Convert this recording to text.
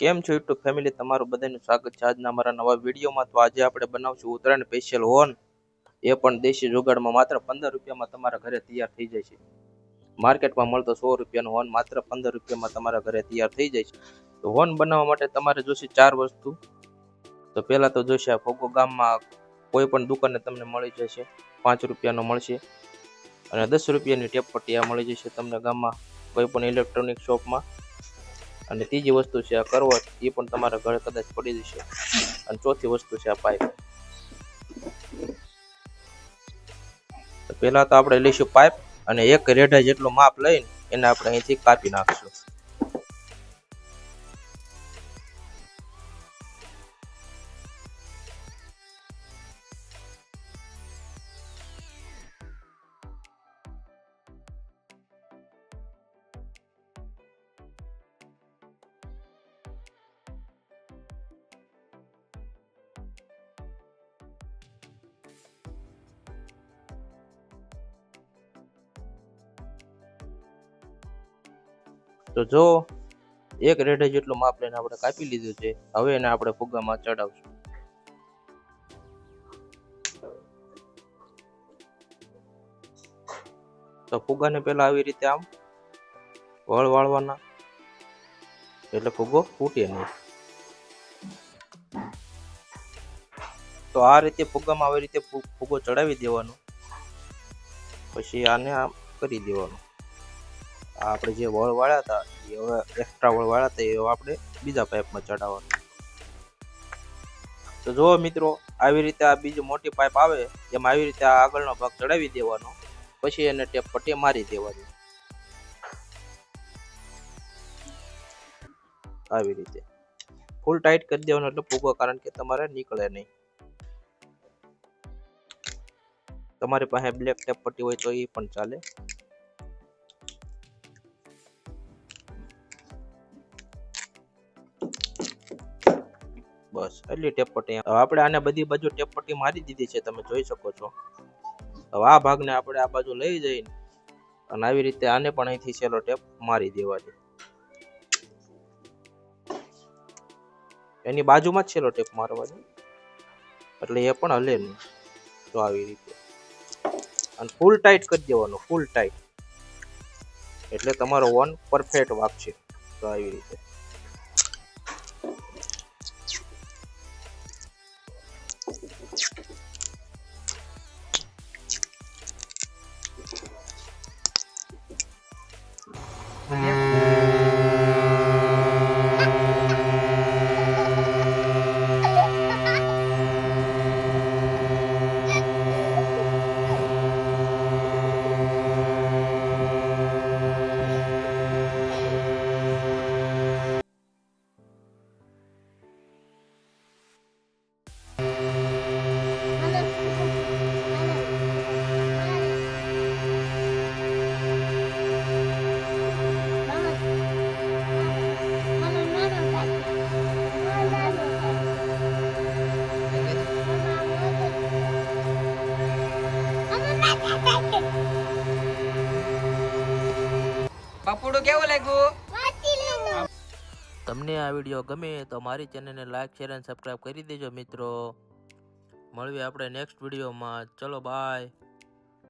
કેમ છો YouTube family તમારું બધાનું સ્વાગત છે આજના અમારા નવા વિડીયોમાં. તો આજે આપણે બનાવશું ઉત્તરાયણ સ્પેશિયલ હોન. એ પણ દેશી જોગાડમાં માત્ર પંદર રૂપિયામાં તમારા ઘરે તૈયાર થઈ જાય છે. માર્કેટમાં મળતો સો રૂપિયાનો હોન માત્ર પંદર રૂપિયામાં તમારા ઘરે તૈયાર થઈ જાય છે. તો હોર્ન બનાવવા માટે તમારે જોશે ચાર વસ્તુ. તો પહેલાં તો જોશે ફોગો ગામમાં કોઈ પણ દુકાને તમને મળી જશે. પાંચ રૂપિયાનો મળશે. અને દસ રૂપિયાની ટેપ પટ્ટી મળી જશે તમને ગામમાં કોઈ પણ ઇલેક્ટ્રોનિક શોપમાં અને ત્રીજી વસ્તુ છે આ કરવટ એ પણ તમારા ઘરે કદાચ પડી જશે. અને ચોથી વસ્તુ છે આ પાઇપ. પહેલા તો આપણે લઈશું પાઇપ અને એક રેઢા જેટલું માપ લઈને એને આપણે અહીંથી કાપી નાખશું. તો જો, એક રેઢે જેટલું માપ લઈને આપણે કાપી લીધું છે, હવે એને આપણે ફુગ્ગામાં ચડાવશું. તો ફુગ્ગાને પહેલા આવી રીતે આમ વળ વાળવાના, એટલે ફુગ્ગો ફૂટે નહીં. તો આ રીતે ફુગ્ગામાં આવી રીતે ફુગ્ગો ચડાવી દેવાનો. પછી આને આમ કરી દેવાનું. આપણે જે વળ વાળ્યા હતા, એ હવે એક્સ્ટ્રા વળ વાળ્યા હતા, એ આપણે બીજા પાઇપમાં ચડાવવાનું. તો જુઓ મિત્રો, આવી રીતે આ બીજી મોટી પાઇપ આવે, એમાં આવી રીતે આગળનો ભાગ ચડાવી દેવાનો, પછી એને ટેપ પટ્ટી મારી દેવાની. આવી રીતે. ફૂલ ટાઈટ કરી દેવાનો એટલે ફૂગો કારણ કે તમારે નીકળે નહીં. તમારી પાસે બ્લેક ટેપ પટ્ટી હોય તો એ પણ ચાલે. બસ, એટલી ટેપપટ્ટી હવે આપણે આને બધી બાજુ ટેપપટ્ટી મારી દીધી છે, તમે જોઈ શકો છો. હવે આ ભાગને આપણે આ બાજુ લઈ જઈને અને આવી રીતે આને પણ અહીંથી છેલ્લો ટેપ મારી દેવાની. એની બાજુમાં જ છેલ્લો ટેપ મારવાની. એટલે એ પણ હલે નહીં. તો આવી રીતે. અને ફૂલ ટાઈટ કરી દેવાનો ફૂલ ટાઈટ એટલે તમારો વન પરફેક્ટ વાગશે. તો આવી રીતે. પપુડું કેવું લાગ્યું? તમને આ વીડિયો ગમે તો મારી ચેનલને લાઈક શેર અને સબસ્ક્રાઈબ કરી દેજો મિત્રો. મળવી આપણે નેક્સ્ટ વિડીયોમાં. ચલો બાય.